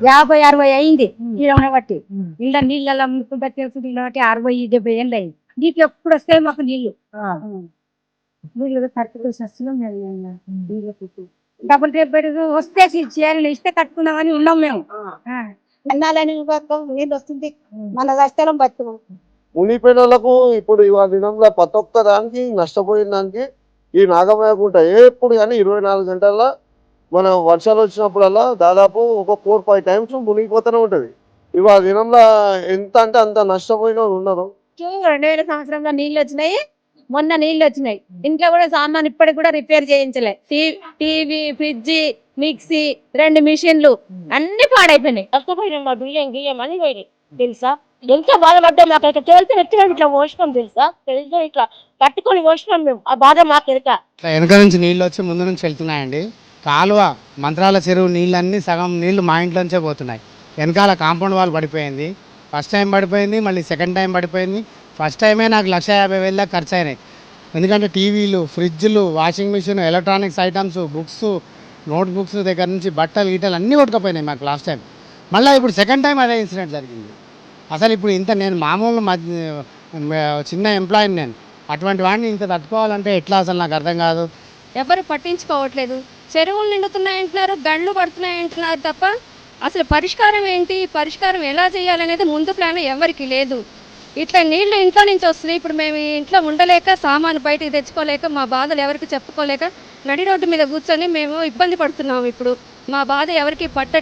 యాభై అరవై అయింది ఈడ బట్టి. ఇళ్ళ నీళ్ళ ముక్కుంటా తెలుసు బట్టి అరవై డెబ్బై ఏళ్ళు అయింది. నీకు ఎప్పుడు వస్తే మాకు నీళ్ళు. నీళ్ళు కట్టుకుని వస్తున్నాం డబుల్ డెబ్బై వస్తే చేయాలని ఇస్తే కట్టుకుందామని ఉన్నాం మేము. ఆ. అన్నాలని నీళ్ళు వస్తుంది. మన కష్టాలం మునిగిపోయిన వాళ్ళకు ఇప్పుడు ఇవాళ దినంలో ప్రతి ఒక్క దానికి నష్టపోయిన దానికి ఈ నాగమయకుంట ఎప్పుడు కానీ ఇరవై నాలుగు గంటల్లో మన వర్షాలు వచ్చినప్పుడల్లా దాదాపు ఒక ఫోర్ ఫైవ్ టైమ్స్ మునిగిపోతూనే ఉంటది. ఇవాళ దినంలో ఎంత అంటే అంత నష్టపోయిన ఉన్నారు రెండు వేల సంవత్సరంలో నీళ్ళు వచ్చినాయి మొన్న నీళ్ళు వచ్చినాయి. ఇంట్లో కూడా సామాన్ ఇప్పటికి కూడా రిపేర్ చేయించలే. టీవీ ఫ్రిడ్జ్ మిక్సీ రెండు మిషన్లు అన్ని పాడైపోయినాయి. అసలు మా బియ్యం గియ్యం అని పోయినాయి. తెలుసా? ఎంత బాధపడ్డా మాకు ఇట్లా తేలితే ఎట్లా ఇట్లా పోసినాం తెలుసా? తెలిసి ఇట్లా? కట్టుకొని పోసినాం మేము. ఆ బాధ మాకు ఎరక. వెనక నుంచి నీళ్ళు వచ్చి ముందు నుంచి వెళ్తున్నాయండి. కాలువ మంత్రాల చెరువు నీళ్ళన్నీ సగం నీళ్ళు మా ఇంట్లోంచే పోతున్నాయి. వెనకాల కాంపౌండ్ వాల్ పడిపోయింది. ఫస్ట్ టైం పడిపోయింది మళ్ళీ సెకండ్ టైం పడిపోయింది. ఫస్ట్ టైమే నాకు లక్ష యాభై వేల దాకా ఖర్చు అయినాయి ఎందుకంటే టీవీలు ఫ్రిడ్జ్లు washing machine electronics items books notebooks దగ్గర నుంచి బట్టలు గీటలు అన్నీ కొట్టుకుపోయినాయి మాకు లాస్ట్ టైం. మళ్ళీ ఇప్పుడు సెకండ్ టైం అదే ఇన్సిడెంట్ జరిగింది. అసలు ఇప్పుడు ఇంత నేను మామూలు మధ్య చిన్న ఎంప్లాయీని నేను. అటువంటి వాడిని ఇంత తట్టుకోవాలంటే ఎట్లా అసలు నాకు అర్థం కాదు. ఎవరు పట్టించుకోవట్లేదు. చెరువులు నిండుతున్నాయి అంటున్నారు గండ్లు పడుతున్నాయంటున్నారు తప్ప అసలు పరిష్కారం ఏంటి? పరిష్కారం ఎలా చేయాలనేది ముందు ప్లాన్ ఎవరికి లేదు. ఇట్లా నీళ్ళు ఇంట్లో నుంచి వస్తుంది ఇప్పుడు మేము ఇంట్లో ఉండలేక సామాను బయటికి తెచ్చుకోలేక మా బాధలు ఎవరికి చెప్పుకోలేక నడి రోడ్డు మీద కూర్చొని మేము ఇబ్బంది పడుతున్నాము ఇప్పుడు. మా బాధ ఎవరికి పట్ట